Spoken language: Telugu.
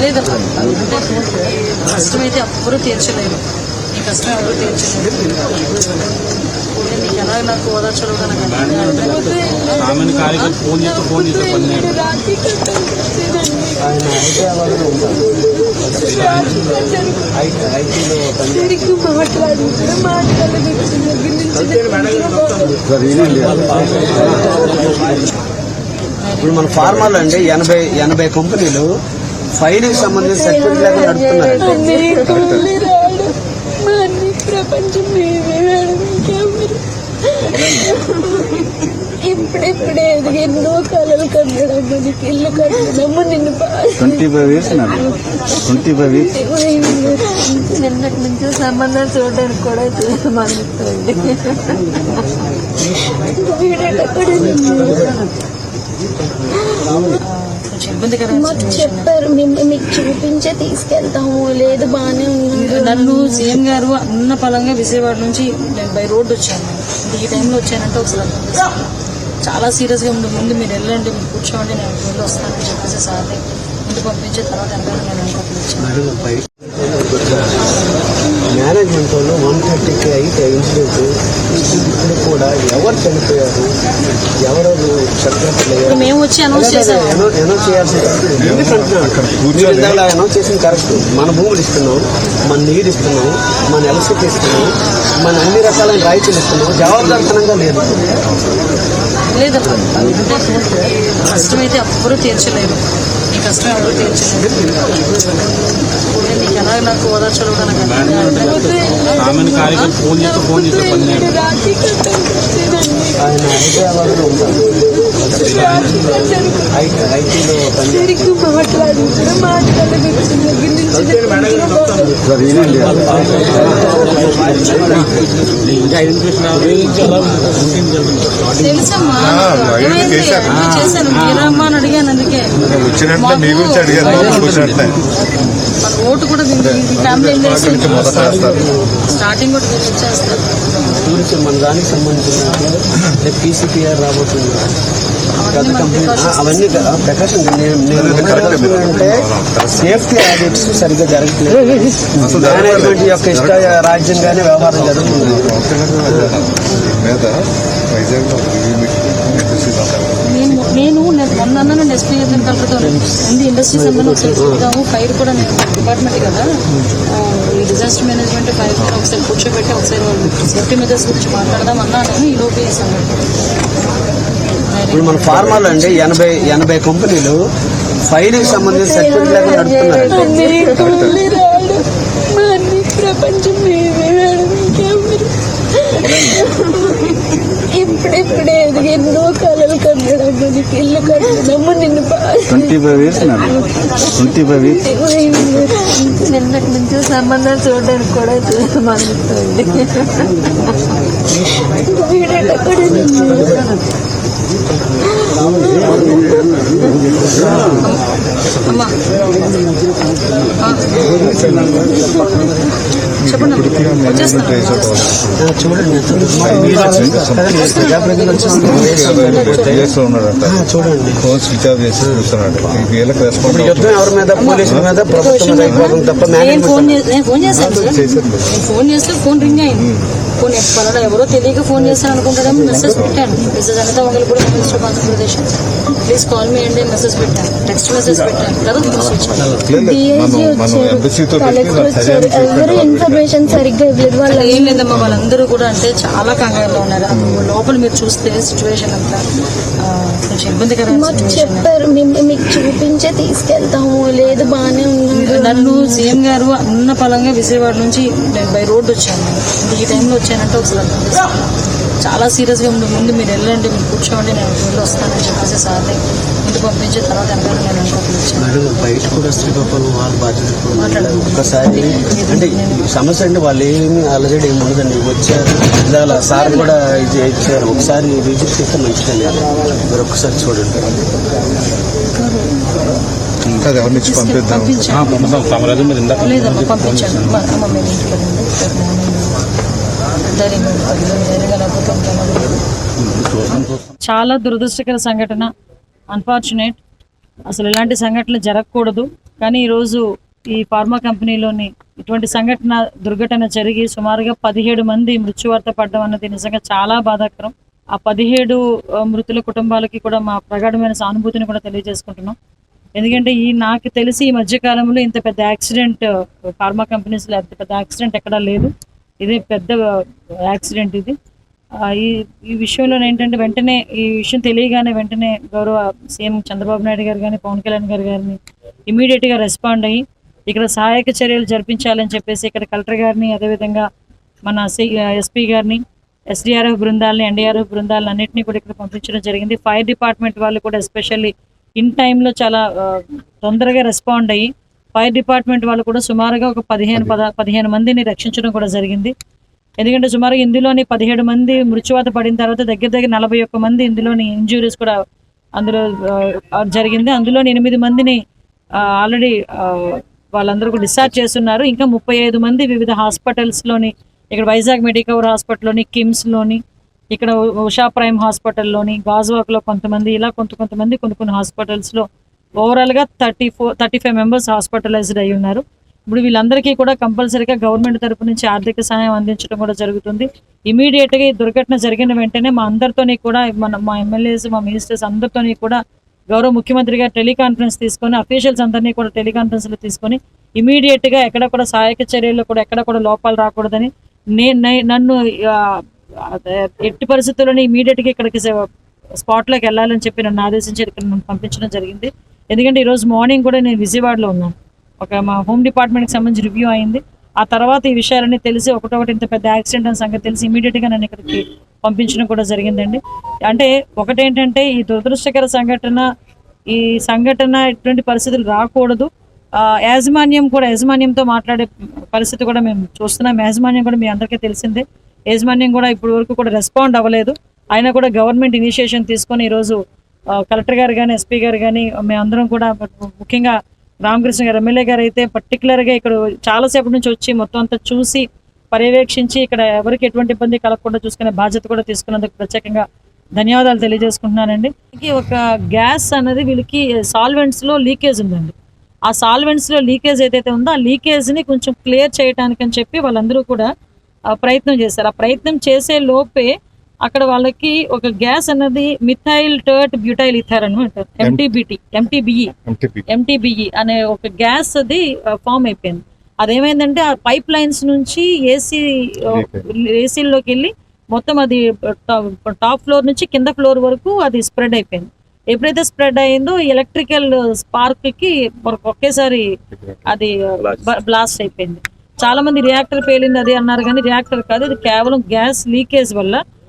లేదమ్మా అంటే కష్టం అయితే ఎవ్వరూ తీర్చలేరు నీ కష్టం ఎవరు తీర్చలేరు నేను నీకు ఎలా నాకు. ఆమెను ఫోన్ చేస్తే ఫోన్ చేస్తే పని లేదు. మాట్లాడదు ఇప్పుడు మన ఫార్మాలో అండి ఎనభై ఎనభై కంపెనీలు ఫైల్కి సంబంధించిన సర్టిఫికేట్ లేకుండా నడుపుతున్నారు. ప్రపంచం ఇప్పుడిప్పుడే ఎన్నో కళలు ఇల్లు కట్టడము నిన్ను twenty five years twenty five years నిన్నటి నుంచి సంబంధం చూడడానికి కూడా ఇబ్బందికరమైన మాకు. చెప్పారు మేము మీకు చూపించే తీసుకెళ్తాము లేదు బాగానే ఉన్నాడు నన్ను సీఎం గారు అన్న పలంగా విజయవాడ నుంచి నేను బై రోడ్ వచ్చాను ఈ టైంలో వచ్చానంటే ఒకసారి. చాలా సీరియస్గా ఉంది ముందు మీరు వెళ్ళండి మీరు కూర్చోండి నేను వెళ్ళి వస్తానని చెప్పేసి సార్ని ఇంటికి పంపించిన తర్వాత ఎంత నేను మేనేజ్మెంట్ వాళ్ళు వన్ థర్టీకి అయితే ఇన్సిడెంట్ ఇప్పుడు కూడా ఎవరు చనిపోయారు? మేము వచ్చి అనౌన్స్ చేసాము అనౌన్స్ చేయాల్సిన అనౌన్స్ చేసింది కరెక్ట్ మన భూములు ఇస్తున్నాం మన నీరు ఇస్తున్నాం మన ఎలక్ట్రిసిటీ ఇస్తున్నాం మన అన్ని రకాలైన రాయితీలు ఇస్తున్నాం. జవాబుదారితనంగా లేదు. లేదమ్మా అంటే కష్టం అయితే ఎవ్వరూ తీర్చలేరు. నీ కష్టం ఎవరు తీర్చలేరు. నేను నీకు ఓదార్చలో నాకు అర్థం కాదు. ఆమెను కార్యక్రమం ఫోన్ చేస్తే చేస్తే పని తిరిగి తెలుసమ్మా. అర్థమైంది. అన్నీ చేశాను. మీరమ్మా అని అడిగాను అందుకే. వచ్చినట్లే మీ గురించి మన ఓటు కూడా ఫ్యామిలీ స్టార్టింగ్ కూడా మన దానికి సంబంధించిన పీసీపీఆర్ రాబోతుంది. అవన్నీ అంటే సేఫ్టీ ఆడిట్స్ సరిగ్గా జరగట్లేదు. మేనేజ్మెంట్ యొక్క ఇష్ట రాజ్యంగానే వ్యవహారం జరుగుతుంది. వైజాగ్లో రివ్యూ మీటింగ్ నేను నేను నేను మొన్న అన్నాను ఎస్పీ గారిని కలుపుతాను ఉంది ఇండస్ట్రీ సంబంధం ఒకసారి చూద్దాము. ఫైర్ కూడా నేను డిపార్ట్మెంట్ కదా. ఆ, ఈ డిజాస్టర్ మేనేజ్మెంట్ ఫైర్ కూడా ఒకసారి కూర్చోబెట్టి ఒకసారి సేఫ్టీ మెజర్స్ గురించి మాట్లాడదాం అన్నాను. ఈ లోపు ఇప్పుడు మన ఫార్మాలో అండి ఎనభై ఎనభై కంపెనీలు ఫైల్కి సంబంధించిన సర్టిఫికేట్ లేకుండా నడుపుతున్నారు రాడు మా అన్ని ప్రపంచం మేమే మేడం ఇంకెవరు ఇప్పుడిప్పుడే ఎదిగి ఎన్నో కళలు కట్టడము నీకు ఇల్లు కట్టడము నిన్ను ట్వంటీ ఫైవ్ ఇయర్స్ నాకు ట్వంటీ ఫైవ్ ఇయర్స్ నిన్నటి నుంచి సంబంధం చూడడానికి కూడా చూడమనుకోండి అమ్మా. చూడండి. ఫోన్ స్విచ్ ఆఫ్ చేసి చూస్తున్నాడు. వీళ్ళకి రెస్పాండ్ ఇప్పుడు యుద్ధం ఎవరి మీద పోలీసుల మీద ప్రభుత్వం మీద అయిపోతుంది తప్ప నేను ఫోన్ మేనేజ్మెంట్ చే- నేను ఫోన్ చేశాను సార్ నేను ఫోన్ చేస్తే ఫోన్ రింగ్ అయింది. ఫోన్ పలానా ఎవరో తెలియక ఫోన్ చేస్తాను అనుకుంటాడేమో మెసేజ్ పెట్టాను. Message Anitha Vangalapudi minister of Andhra Pradesh. Please call me అండి మెసేజ్ పెట్టాను. టెక్స్ట్ మెసేజ్ పెట్టాను. ఎంబసీతో పెట్టి కలెక్టర్ ఇన్ఫర్మేషన్ సరిగ్గా ఇవ్వలేదు. వాళ్ళు ఏం లేదమ్మా వాళ్ళందరూ కూడా అంటే చాలా కంగారులో ఉన్నారు. లోపల మీరు చూస్తే సిచ్యువేషన్ అంతా. మాకు చెప్పారు మేము మీకు చూపించే తీసుకెళ్తాము. లేదు బాగానే ఉన్నాడు నన్ను సీఎం గారు అన్న పలంగా విజయవాడ నుంచి బై రోడ్ వచ్చాను. ఈ టైంలో వచ్చానంటే ఒకసారి. చాలా సీరియస్గా ఉంది. ముందు మీరు వెళ్ళండి మీరు కూర్చోండి నేను వెళ్ళి వస్తానని చెప్పేసి సార్ని ఇంటికి పంపించిన తర్వాత నేను బయట కూడా వాళ్ళ బాధ్యత ఒకసారి అంటే సమస్య అంటే వాళ్ళు ఏమి అలజడి ఏమి ఉండదండి వచ్చారు. ఇలా సార్ కూడా ఇది ఇచ్చారు. ఒకసారి విజిట్ చేస్తే మంచిదండి మీరు ఒక్కసారి చూడండి. పంపిద్దాం. మీరు ఇందాక లేదమ్మా పంపించాను మా అమ్మ ఇంటికి చాలా దురదృష్టకర సంఘటన. అన్ఫార్చునేట్ అసలు ఇలాంటి సంఘటనలు జరగకూడదు. కానీ ఈరోజు ఈ ఫార్మా కంపెనీలోని ఇటువంటి సంఘటన దుర్ఘటన జరిగి సుమారుగా పదిహేడు మంది మృత్యువార్త పడడం అన్నది నిజంగా చాలా బాధాకరం. ఆ పదిహేడు మృతుల కుటుంబాలకి కూడా మా ప్రగాఢమైన సానుభూతిని కూడా తెలియజేసుకుంటున్నాం. ఎందుకంటే ఈ నాకు తెలిసి ఈ మధ్య కాలంలో ఇంత పెద్ద యాక్సిడెంట్ ఫార్మా కంపెనీస్లో అంత పెద్ద యాక్సిడెంట్ ఎక్కడా లేదు. ఇదే పెద్ద యాక్సిడెంట్ ఇది. ఈ ఈ విషయంలో ఏంటంటే వెంటనే ఈ విషయం తెలియగానే వెంటనే గౌరవ సీఎం చంద్రబాబు నాయుడు గారు కానీ పవన్ కళ్యాణ్ గారు గారిని ఇమీడియట్గా రెస్పాండ్ అయ్యి ఇక్కడ సహాయక చర్యలు జరిపించాలని చెప్పేసి ఇక్కడ కలెక్టర్ గారిని అదేవిధంగా మన ఎస్పీ గారిని ఎస్డిఆర్ఎఫ్ బృందాలని ఎన్డీఆర్ఎఫ్ బృందాలను అన్నింటినీ కూడా ఇక్కడ పంపించడం జరిగింది. ఫైర్ డిపార్ట్మెంట్ వాళ్ళు కూడా ఎస్పెషల్లీ ఇన్ టైంలో చాలా తొందరగా రెస్పాండ్ అయ్యి ఫైర్ డిపార్ట్మెంట్ వాళ్ళు కూడా సుమారుగా ఒక పదిహేను పద పదిహేను మందిని రక్షించడం కూడా జరిగింది. ఎందుకంటే సుమారుగా ఇందులోని పదిహేడు మంది మృత్యువాత పడిన తర్వాత దగ్గర దగ్గర నలభై ఒక్క మంది ఇందులోని ఇంజురీస్ కూడా అందులో జరిగింది. అందులోని ఎనిమిది మందిని ఆల్రెడీ వాళ్ళందరూ కూడా డిశ్చార్జ్ చేస్తున్నారు. ఇంకా ముప్పై ఐదు మంది వివిధ హాస్పిటల్స్లోని ఇక్కడ వైజాగ్ మెడికవర్ హాస్పిటల్లోని కిమ్స్లోని ఇక్కడ ఉషా ప్రైమ్ హాస్పిటల్లోని గాజువాక్లో కొంతమంది ఇలా కొంత కొంతమంది కొన్ని కొన్ని హాస్పిటల్స్లో ఓవరాల్గా thirty four thirty five members hospitalized అయి ఉన్నారు. ఇప్పుడు వీళ్ళందరికీ కూడా కంపల్సరీగా గవర్నమెంట్ తరపు నుంచి ఆర్థిక సహాయం అందించడం కూడా జరుగుతుంది. ఇమీడియట్గా ఈ దుర్ఘటన జరిగిన వెంటనే మా అందరితోని కూడా మన మా ఎమ్మెల్యేస్ మా మినిస్టర్స్ అందరితోని కూడా గౌరవ ముఖ్యమంత్రిగా టెలికాన్ఫరెన్స్ తీసుకొని అఫీషియల్స్ అందరినీ కూడా టెలికాన్ఫరెన్స్లో తీసుకొని ఇమీడియట్గా ఎక్కడ కూడా సహాయక చర్యల్లో కూడా ఎక్కడ కూడా లోపాలు రాకూడదని నేను నన్ను ఎట్టి పరిస్థితుల్లోనే ఇమీడియట్గా ఇక్కడికి స్పాట్లోకి వెళ్ళాలని చెప్పి నన్ను ఆదేశించి ఇక్కడ నన్ను పంపించడం జరిగింది. ఎందుకంటే ఈరోజు మార్నింగ్ కూడా నేను విజయవాడలో ఉన్నాను. ఒక మా హోమ్ డిపార్ట్మెంట్కి సంబంధించి రివ్యూ అయింది. ఆ తర్వాత ఈ విషయాలన్నీ తెలిసి ఒకటొకటి ఇంత పెద్ద యాక్సిడెంట్ అని సంగతి తెలిసి ఇమీడియట్గా నన్ను ఇక్కడికి పంపించడం కూడా జరిగిందండి. అంటే ఒకటేంటంటే ఈ దురదృష్టకర సంఘటన ఈ సంఘటన ఇటువంటి పరిస్థితులు రాకూడదు. యాజమాన్యం కూడా యాజమాన్యంతో మాట్లాడే పరిస్థితి కూడా మేము చూస్తున్నాం. యాజమాన్యం కూడా మీ అందరికీ తెలిసిందే. యాజమాన్యం కూడా ఇప్పటి వరకు కూడా రెస్పాండ్ అవ్వలేదు. అయినా కూడా గవర్నమెంట్ ఇనిషియేషన్ తీసుకొని ఈరోజు కలెక్టర్ గారు కానీ ఎస్పీ గారు కానీ మేమందరం కూడా ముఖ్యంగా రామకృష్ణ గారు ఎమ్మెల్యే గారు అయితే పర్టికులర్గా ఇక్కడ చాలాసేపటి నుంచి వచ్చి మొత్తం అంతా చూసి పర్యవేక్షించి ఇక్కడ ఎవరికి ఎటువంటి ఇబ్బంది కలగకుండా చూసుకునే బాధ్యత కూడా తీసుకున్నందుకు ప్రత్యేకంగా ధన్యవాదాలు తెలియజేసుకుంటున్నానండి. ఒక గ్యాస్ అనేది వీళ్ళకి సాల్వెంట్స్లో లీకేజ్ ఉందండి. ఆ సాల్వెంట్స్లో లీకేజ్ ఏదైతే ఉందో ఆ లీకేజ్ని కొంచెం క్లియర్ చేయడానికి అని చెప్పి వాళ్ళందరూ కూడా ప్రయత్నం చేశారు. ఆ ప్రయత్నం చేసే లోపే అక్కడ వాళ్ళకి ఒక గ్యాస్ అన్నది మిథైల్ టర్ట్ బ్యూటైల్ ఇథర్ అని అంటారు. ఎంటీబిటి ఎంటీబిఈ ఎంటీబీఈ అనే ఒక గ్యాస్ అది ఫామ్ అయిపోయింది. అదేమైందంటే ఆ పైప్ లైన్స్ నుంచి ఏసీ ఏసీలోకి వెళ్ళి మొత్తం అది టాప్ ఫ్లోర్ నుంచి కింద ఫ్లోర్ వరకు అది స్ప్రెడ్ అయిపోయింది. ఎప్పుడైతే స్ప్రెడ్ అయిందో ఎలక్ట్రికల్ స్పార్క్కి ఒక- ఒకేసారి అది బ్లాస్ట్ అయిపోయింది. చాలా మంది రియాక్టర్ పేలింది అది అన్నారు కానీ రియాక్టర్ కాదు ఇది కేవలం గ్యాస్ లీకేజ్ వల్ల